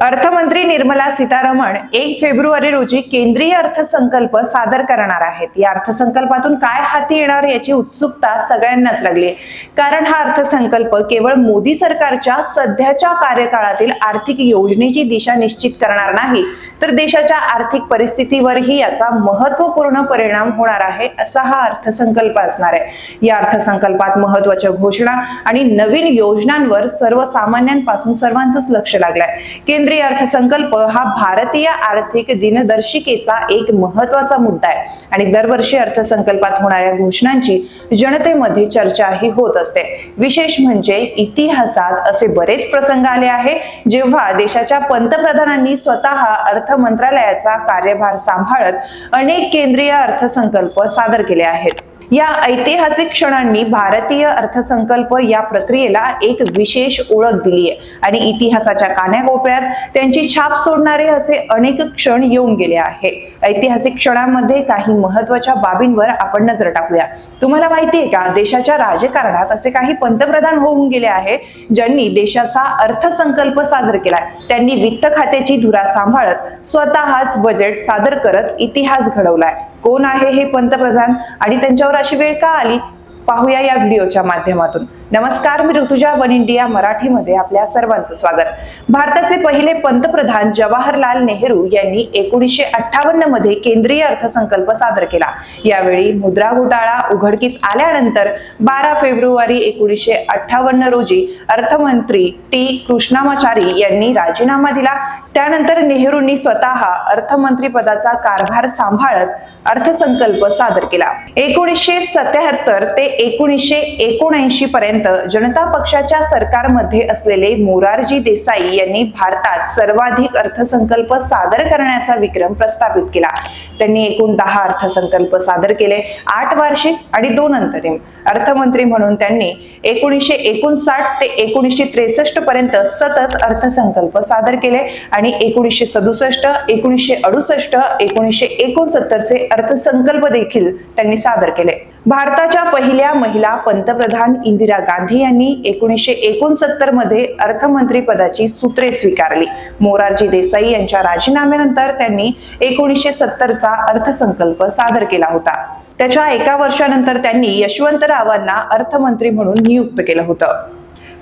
अर्थमंत्री निर्मला सीतारमण एक फेब्रुवारी रोजी केंद्रीय अर्थसंकल्प सादर करणार आहेत या अर्थसंकल्पातून काय हाती येणार याची उत्सुकता सगळ्यांनाच लागली आहे. कारण हा अर्थसंकल्प केवळ मोदी सरकारच्या सध्याच्या कार्यकाळातील आर्थिक योजनेची दिशा निश्चित करणार नाही तर देशाच्या आर्थिक परिस्थितीवरही याचा महत्त्वपूर्ण परिणाम होणार आहे असा हा अर्थसंकल्प असणार आहे. या अर्थसंकल्पात महत्त्वाच्या घोषणा आणि नवीन योजनांवर सर्वसामान्यांपासून सर्वांचंच लक्ष लागलंय. केंद्रीय अर्थसंकल्प हा भारतीय आर्थिक दिनदर्शिकेचा एक महत्त्वाचा मुद्दा आहे आणि दरवर्षी अर्थसंकल्पात होणाऱ्या घोषणांची जनतेमध्ये चर्चाही होत असते. विशेष म्हणजे इतिहासात असे बरेच प्रसंग आले आहे जेव्हा देशाच्या पंतप्रधानांनी स्वतः अर्थ अर्थ मंत्रालयाचा कार्यभार सांभाळत अनेक केंद्रीय अर्थसंकल्प सादर केले आहेत. या ऐतिहासिक क्षणांनी भारतीय अर्थसंकल्प या प्रक्रियेला एक विशेष ओळख दिली आहे आणि इतिहासाच्या कान्याकोपऱ्यात त्यांची छाप सोडणारे असे अनेक क्षण येऊन गेले आहे ऐतिहासिक क्षणांमध्ये काही महत्त्वाच्या बाबींवर आपण नजर टाकूया. तुम्हाला माहिती आहे का देशाच्या राजकारणात असे काही पंतप्रधान होऊन गेले आहे ज्यांनी देशाचा अर्थसंकल्प सादर केलाय. त्यांनी वित्त खात्याची धुरा सांभाळत स्वतःच बजेट सादर करत इतिहास घडवलाय. कोण आहे हे पंतप्रधान? आणि त्यांच्यावर अशी वेळ का आली? पाहूया या व्हिडिओच्या माध्यमातून. नमस्कार मी ऋतुजा वन इंडिया मराठीमध्ये आपल्या सर्वांचं स्वागत. भारताचे पहिले पंतप्रधान जवाहरलाल नेहरू यांनी एकोणीसशे अठ्ठावन्नमध्ये केंद्रीय अर्थसंकल्प सादर केला. यावेळी मुद्रा घोटाळा उघडकीस आल्यानंतर बारा फेब्रुवारी एकोणीसशे अठ्ठावन्न रोजी अर्थमंत्री टी. कृष्णामाचारी यांनी राजीनामा दिला. त्यानंतर नेहरूंनी स्वतः अर्थमंत्री पदाचा कारभार सांभाळत अर्थसंकल्प सादर केला. एकोणीसशे सत्याहत्तर ते एकोणीसशे एकोणऐंशी पर्यंत जनता पक्षाच्या सरकारमध्ये असलेले मोरारजी देसाई यांनी भारतात सर्वाधिक अर्थसंकल्प सादर करण्याचा विक्रम प्रस्थापित केला. त्यांनी एकूण दहा अर्थसंकल्प सादर केले आठ वार्षिक आणि दोन अंतरिम. अर्थमंत्री म्हणून त्यांनी एकोणीसशे एकोणसाठ ते एकोणीसशे त्रेसष्ट पर्यंत सतत अर्थसंकल्प सादर केले आणि एकोणीसशे सदुसष्ट एकोणीसशे अडुसष्ट एकोणीसशे एकोणसत्तरचे अर्थसंकल्प देखील त्यांनी सादर केले. भारताच्या पहिल्या महिला पंतप्रधान इंदिरा गांधी यांनी एकोणीसशे एकोणसत्तरमध्ये अर्थमंत्री पदाची सूत्रे स्वीकारली. मोरारजी देसाई यांच्या राजीनाम्यानंतर त्यांनी एकोणीसशे सत्तरचा अर्थसंकल्प सादर केला होता. त्याच्या एका वर्षानंतर त्यांनी यशवंतरावांना अर्थमंत्री म्हणून नियुक्त केलं होतं.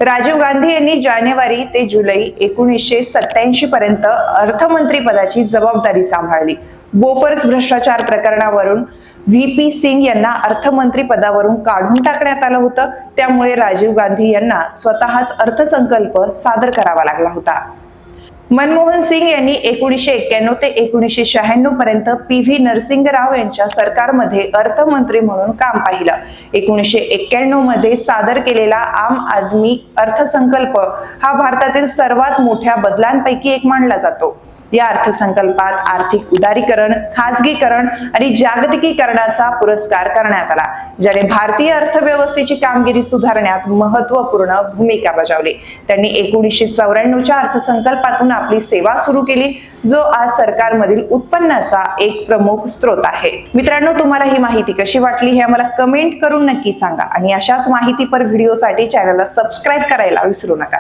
राजीव गांधी यांनी जानेवारी ते जुलै एकोणीसशे सत्याऐंशी पर्यंत अर्थमंत्री पदाची जबाबदारी सांभाळली. बोफर्स भ्रष्टाचार प्रकरणावरून व्ही पी सिंग यांना अर्थमंत्री पदावरून काढून टाकण्यात आलं होतं. त्यामुळे राजीव गांधी यांना स्वतःच अर्थसंकल्प सादर करावा लागला होता. मनमोहन सिंग यांनी एकोणीसशे एक्क्याण्णव ते एकोणीसशे शहाण्णव पर्यंत पी व्ही नरसिंगराव यांच्या सरकारमध्ये अर्थमंत्री म्हणून काम पाहिलं. एकोणीसशे एक्क्याण्णवमध्ये सादर केलेला आम आदमी अर्थसंकल्प हा भारतातील सर्वात मोठ्या बदलांपैकी एक मानला जातो. या अर्थसंकल्पात आर्थिक उदारीकरण खाजगीकरण आणि जागतिकीकरणाचा पुरस्कार करण्यात आला ज्याने भारतीय अर्थव्यवस्थेची कामगिरी सुधारण्यात महत्त्वपूर्ण भूमिका बजावली. त्यांनी एकोणीसशे चौऱ्याण्णवच्या अर्थसंकल्पातून आपली सेवा सुरू केली जो आज सरकारमधील उत्पन्नाचा एक प्रमुख स्रोत आहे. मित्रांनो तुम्हाला ही माहिती कशी वाटली हे आम्हाला कमेंट करून नक्की सांगा आणि अशाच माहितीपर व्हिडिओसाठी चॅनलला सबस्क्राईब करायला विसरू नका.